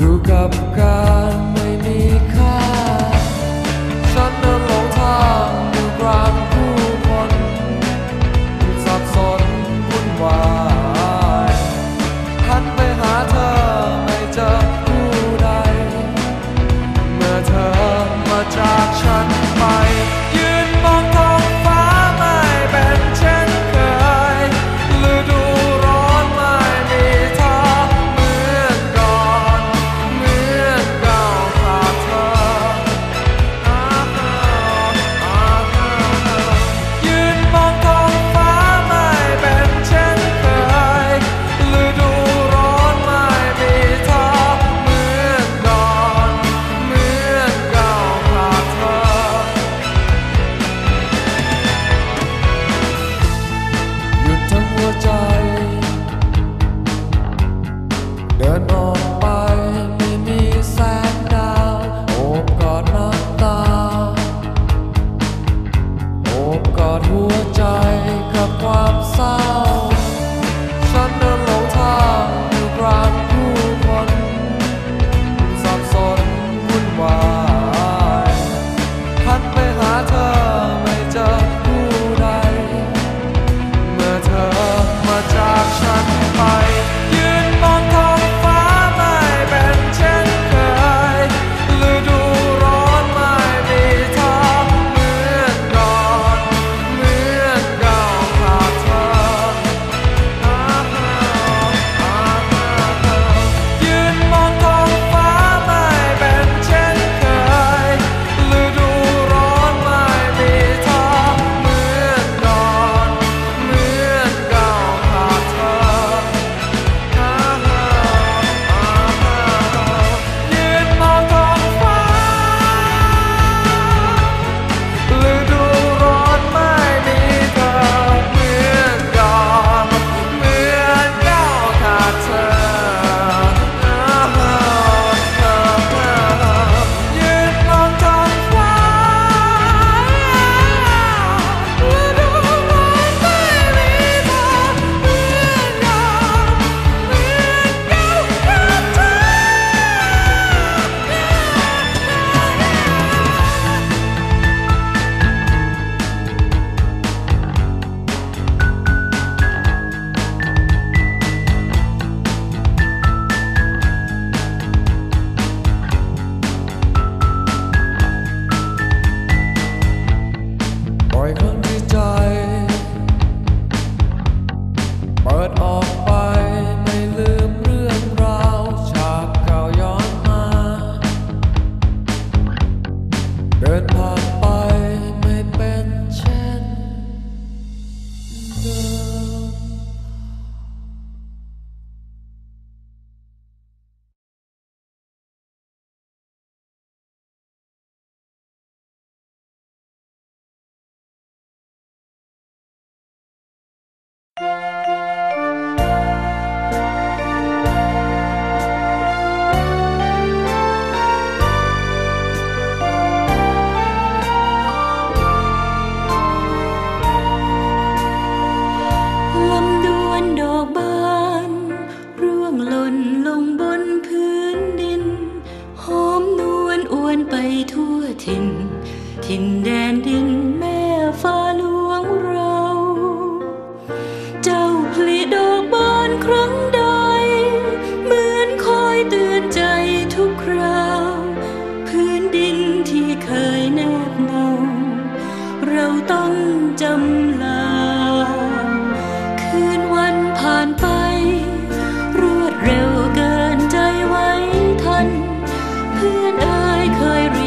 ดูกับการไม่มีค่า ฉันเดินหลงทางอยู่กลาง หัวใจกับความเศร้า but all แดนดินแม่ฟ้าหลวงเรา เจ้าผลิดอกบานครั้งใด เหมือนคอยเตือนใจทุกคราว พื้นดินที่เคยแนบเนา เราต้องจำลา คืนวันผ่านไป รวดเร็วเกินใจไว้ทัน เพื่อนเอ่ยเคยร